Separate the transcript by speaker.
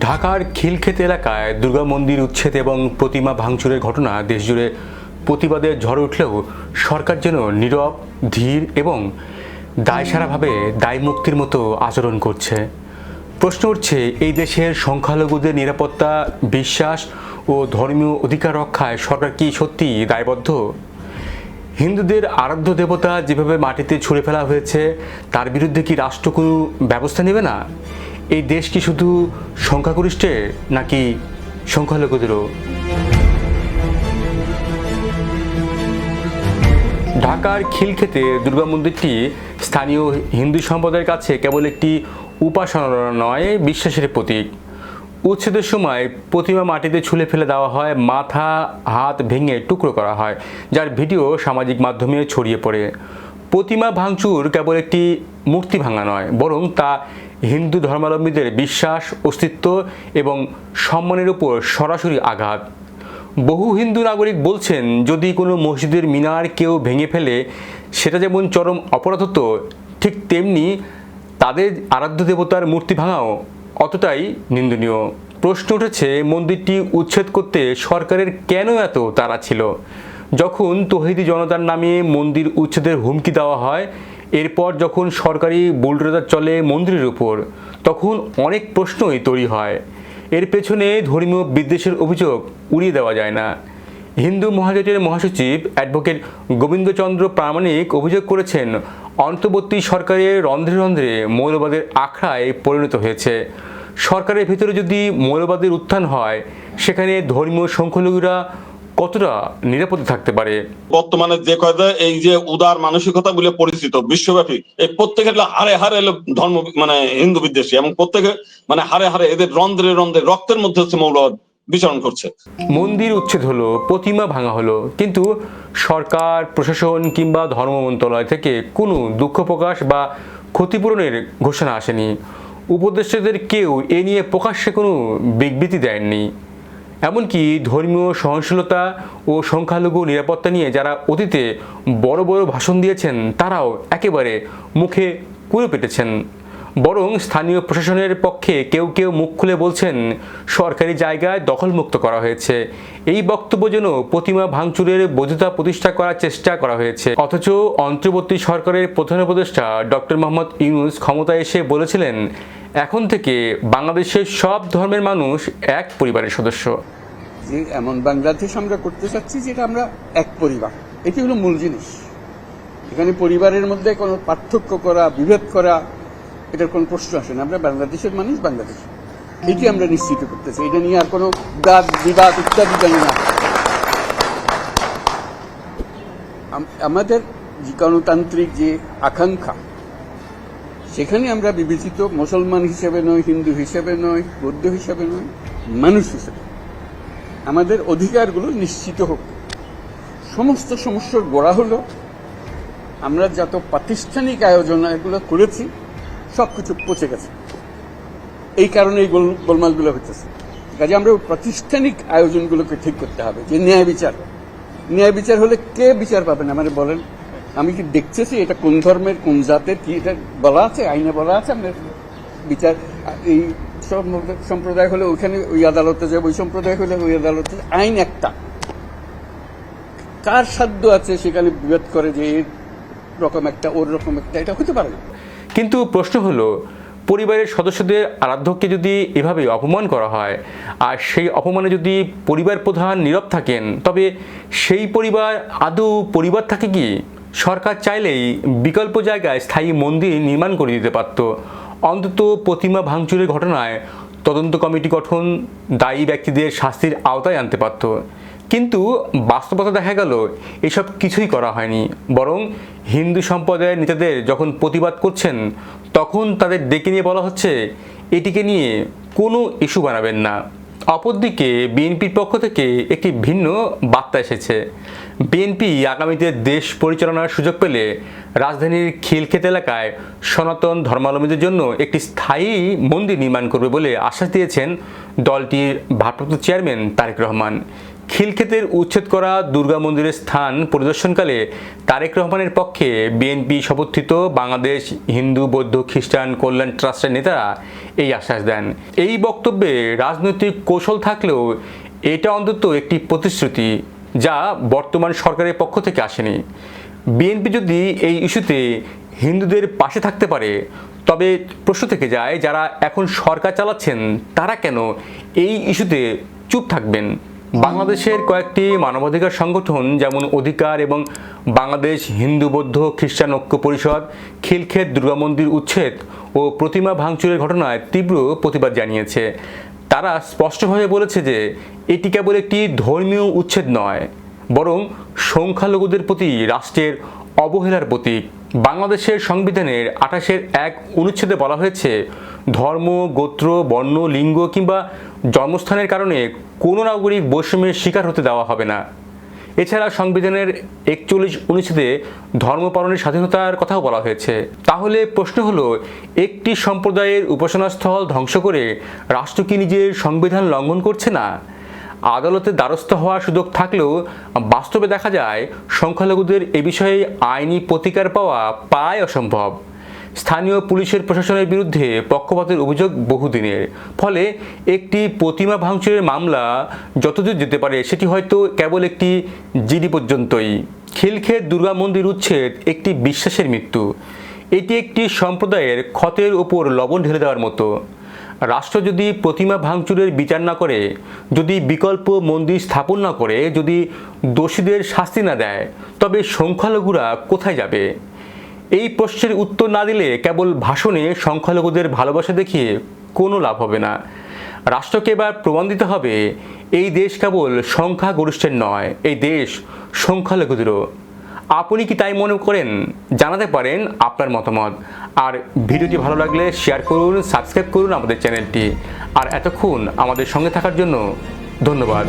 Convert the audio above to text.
Speaker 1: ঢাকার খিলক্ষেত এলাকায় দুর্গা মন্দির উচ্ছেদ এবং প্রতিমা ভাঙচুরের ঘটনা দেশজুড়ে প্রতিবাদের ঝড় উঠলেও সরকার যেন নীরব, ধীর এবং দায়সারাভাবে দায় মুক্তির মতো আচরণ করছে। প্রশ্ন উঠছে, এই দেশের সংখ্যালঘুদের নিরাপত্তা, বিশ্বাস ও ধর্মীয় অধিকার রক্ষায় সরকার কি সত্যি দায়বদ্ধ? হিন্দুদের আরাধ্য দেবতা যেভাবে মাটিতে ছুঁড়ে ফেলা হয়েছে, তার বিরুদ্ধে কি রাষ্ট্র কোনো ব্যবস্থা নেবে না? এই দেশ কি শুধু সংখ্যাগরিষ্ঠের নাকি সংখ্যালঘুদেরও? ঢাকার খিলক্ষেতে দুর্গা মন্দিরটি স্থানীয় হিন্দু সম্প্রদায়ের কাছে কেবল একটি উপাসনা নয়, বিশ্বাসের প্রতীক। উচ্ছেদের সময় প্রতিমা মাটিতে ছুলে ফেলে দেওয়া হয়, মাথা, হাত ভেঙে টুকরো করা হয়, যার ভিডিও সামাজিক মাধ্যমে ছড়িয়ে পড়ে। প্রতিমা ভাঙচুর কেবল একটি মূর্তি ভাঙা নয়, বরং তা হিন্দু ধর্মাবলম্বীদের বিশ্বাস, অস্তিত্ব এবং সম্মানের উপর সরাসরি আঘাত। বহু হিন্দু নাগরিক বলছেন, যদি কোনো মসজিদের মিনার কেউ ভেঙে ফেলে, সেটা যেমন চরম অপরাধ হতো ঠিক তেমনি তাদের আরাধ্য দেবতার মূর্তি ভাঙাও অতটাই নিন্দনীয়। প্রশ্ন উঠেছে, মন্দিরটি উচ্ছেদ করতে সরকারের কেন এত তারা ছিল? যখন তহিদি জনতার নামে মন্দির উচ্ছেদের হুমকি দেওয়া হয় এরপর যখন সরকারি বুলডোজার চলে মন্দিরের উপর, তখন অনেক প্রশ্নই তৈরি হয়। এর পেছনে ধর্মীয় বিদ্বেষের অভিযোগ উড়িয়ে দেওয়া যায় না। হিন্দু মহাজোটের মহাসচিব অ্যাডভোকেট গোবিন্দচন্দ্র প্রামাণিক অভিযোগ করেছেন, অন্তর্বর্তী সরকারের রন্ধ্রে রন্ধ্রে মৌলবাদের আখড়ায় পরিণত হয়েছে। সরকারের ভিতরে যদি মৌলবাদের উত্থান হয়, সেখানে ধর্মীয় সংখ্যালঘুরা কতটা নিরাপদে থাকতে পারে?
Speaker 2: বর্তমানে যে কয়টা এই যে উদার মানসিকতা বলে পরিচিত বিশ্বব্যাপী এই প্রত্যেকের হারে হারে ধর্ম মানে হিন্দু বিদ্বেষী এবং প্রত্যেকে মানে হারে হারে এদের রন্ধ্রে রন্ধ্রে রক্তের মধ্যে হচ্ছে মৌলবাদ বিচরণ করছে।
Speaker 1: মন্দির উচ্ছেদ হলো প্রতিমা ভাঙা হলো কিন্তু সরকার প্রশাসন কিংবা ধর্ম মন্ত্রণালয় থেকে কোনো দুঃখ প্রকাশ বা ক্ষতিপূরণের ঘোষণা আসেনি। উপদেষ্টাদের কেউ এ নিয়ে প্রকাশ্যে কোনো বিবৃতি দেননি। এমনকি ধর্মীয় সহনশীলতা ও সংখ্যালঘু নিরাপত্তা নিয়ে যারা অতীতে বড় বড় ভাষণ দিয়েছেন, তারাও একেবারে মুখে কুড়ে পেটেছেন। বরং স্থানীয় প্রশাসনের পক্ষে কেউ কেউ মুখ খুলে বলছেন, সরকারি জায়গায় দখলমুক্ত করা হয়েছে। এই বক্তব্য যেন প্রতিমা ভাঙচুরের বৈধতা প্রতিষ্ঠা করার চেষ্টা করা হয়েছে। অথচ অন্তর্বর্তী সরকারের প্রধান উপদেষ্টা ডক্টর মোহাম্মদ ইউনুস ক্ষমতায় এসে বলেছিলেন এখন থেকে বাংলাদেশের সব ধর্মের মানুষ এক পরিবারের সদস্য।
Speaker 3: যে এমন বাংলাদেশ আমরা করতে চাচ্ছি যেটা আমরা এক পরিবার। এটি হলো মূল জিনিস। এখানে পরিবারের মধ্যে কোনো পার্থক্য করা, বিভেদ করা, এটার কোনো প্রশ্ন আসে না। আমরা বাংলাদেশের মানুষ বাংলাদেশ। এটি আমরা নিশ্চিত করতেছি এটা নিয়ে আর কোনো দাদ বিবাদ ইত্যাদি জানি না। আমাদের যে গণতান্ত্রিক যে আকাঙ্ক্ষা সেখানে আমরা বিবেচিত মুসলমান হিসেবে নয় হিন্দু হিসেবে নয় বৌদ্ধ হিসেবে নয় মানুষ হিসেবে আমাদের অধিকারগুলো নিশ্চিত হোক। সমস্ত সমস্যার গোড়া হলো, আমরা যত প্রাতিষ্ঠানিক আয়োজন এগুলো করেছি সব কিছু পচে গেছে। এই কারণে এই গোল- গোলমালগুলো হতেছে কাজে আমরা প্রাতিষ্ঠানিক আয়োজনগুলোকে ঠিক করতে হবে, যে ন্যায় বিচার। ন্যায় বিচার হলে কে বিচার পাবেন আমার বলেন আমি কি দেখতেছি এটা কোন ধর্মের, কোন জাতের, কি এটা বলা আছে, আইনে বলা আছে? আপনার বিচার, এই সম্প্রদায় হলে ওইখানে ওই আদালতে যাবে, ওই সম্প্রদায় হলে ওই আদালতে আইন একটা। কার সাধ্য আছে সেখানে বিভেদ করে যে রকম একটা, ওর রকম একটা? এটা হতে পারে।
Speaker 1: কিন্তু প্রশ্ন হলো, পরিবারের সদস্যদের আরাধ্যকে যদি এভাবে অপমান করা হয়, আর সেই অপমানে যদি পরিবার প্রধান নীরব থাকেন, তবে সেই পরিবার, আদৌ পরিবার থাকে কি? সরকার চাইলেই বিকল্প জায়গায় স্থায়ী মন্দির নির্মাণ করে দিতে পারত। অন্তত প্রতিমা ভাঙচুরের ঘটনায় তদন্ত কমিটি গঠন দায়ী ব্যক্তিদের শাস্তির আওতায় আনতে পারত। কিন্তু বাস্তবতা দেখা গেল, এসব কিছুই করা হয়নি। বরং হিন্দু সম্প্রদায়ের নেতাদের যখন প্রতিবাদ করছেন, তখন তাদের ডেকে নিয়ে বলা হচ্ছে, এটিকে নিয়ে কোনো ইস্যু বানাবেন না। অপরদিকে বিএনপির পক্ষ থেকে একটি ভিন্ন বার্তা এসেছে। বিএনপি আগামীতে দেশ পরিচালনার সুযোগ পেলে রাজধানীর খিলক্ষেত এলাকায় সনাতন ধর্মাবলম্বীদের জন্য একটি স্থায়ী মন্দির নির্মাণ করবে বলে আশ্বাস দিয়েছেন দলটির ভারপ্রাপ্ত চেয়ারম্যান তারেক রহমান। খিলক্ষেতের উচ্ছেদ করা দুর্গা মন্দিরের স্থান পরিদর্শনকালে তারেক রহমানের পক্ষে বিএনপি সমর্থিত বাংলাদেশ হিন্দু, বৌদ্ধ, খ্রিস্টান কল্যাণ ট্রাস্টের নেতারা এই আশ্বাস দেন। এই বক্তব্যে রাজনৈতিক কৌশল থাকলেও এটা অন্তত একটি প্রতিশ্রুতি যা বর্তমান সরকারের পক্ষ থেকে আসেনি। বিএনপি যদি এই ইস্যুতে হিন্দুদের পাশে থাকতে পারে, তবে প্রশ্ন থেকে যায় যারা এখন সরকার চালাচ্ছেন তারা কেন এই ইস্যুতে চুপ থাকবেন? বাংলাদেশের কয়েকটি মানবাধিকার সংগঠন, যেমন অধিকার এবং বাংলাদেশ হিন্দু বৌদ্ধ খ্রিস্টান ঐক্য পরিষদ, খিলক্ষেত দুর্গা মন্দির উচ্ছেদ ও প্রতিমা ভাঙচুরের ঘটনায় তীব্র প্রতিবাদ জানিয়েছে। তারা স্পষ্টভাবে বলেছে যে, এটি কেবল একটি ধর্মীয় উচ্ছেদ নয়, বরং সংখ্যালঘুদের প্রতি রাষ্ট্রের অবহেলার প্রতীক। বাংলাদেশের সংবিধানের আঠাশের এক অনুচ্ছেদে বলা হয়েছে, ধর্ম, গোত্র, বর্ণ, লিঙ্গ কিংবা জন্মস্থানের কারণে কোনো নাগরিক বৈষম্যের শিকার হতে দেওয়া হবে না। এছাড়া সংবিধানের একচল্লিশ অনুচ্ছেদে ধর্ম পালনের স্বাধীনতার কথাও বলা হয়েছে। তাহলে প্রশ্ন হলো, একটি সম্প্রদায়ের উপাসনাস্থল ধ্বংস করে রাষ্ট্র কি নিজের সংবিধান লঙ্ঘন করছে না? আদালতের দ্বারস্থ হওয়ার সুযোগ থাকলেও বাস্তবে দেখা যায়, সংখ্যালঘুদের এ বিষয়ে আইনি প্রতিকার পাওয়া প্রায় অসম্ভব। স্থানীয় পুলিশের প্রশাসনের বিরুদ্ধে পক্ষপাতের অভিযোগ বহুদিনের। ফলে একটি প্রতিমা ভাঙচুরের মামলা যতদূর যেতে পারে, সেটি হয়তো কেবল একটি জিডি পর্যন্তই। খিলক্ষেত দুর্গা মন্দির উচ্ছেদ, একটি বিশ্বাসের মৃত্যু। এটি একটি সম্প্রদায়ের ক্ষতের ওপর লবণ ঢেলে দেওয়ার মতো। রাষ্ট্র যদি প্রতিমা ভাঙচুরের বিচার না করে, যদি বিকল্প মন্দির স্থাপন না করে, যদি দোষীদের শাস্তি না দেয়, তবে সংখ্যালঘুরা কোথায় যাবে? এই প্রশ্নের উত্তর না দিলে কেবল ভাষণে সংখ্যালঘুদের ভালোবাসা দেখিয়ে কোনো লাভ হবে না। রাষ্ট্রকে এবার প্রমাণ দিতে হবে, এই দেশ কেবল সংখ্যাগরিষ্ঠের নয়, এই দেশ সংখ্যালঘুদেরও। আপনি কি তাই মনে করেন? জানাতে পারেন আপনার মতামত। আর ভিডিওটি ভালো লাগলে শেয়ার করুন, সাবস্ক্রাইব করুন আমাদের চ্যানেলটি। আর এতক্ষণ আমাদের সঙ্গে থাকার জন্য ধন্যবাদ।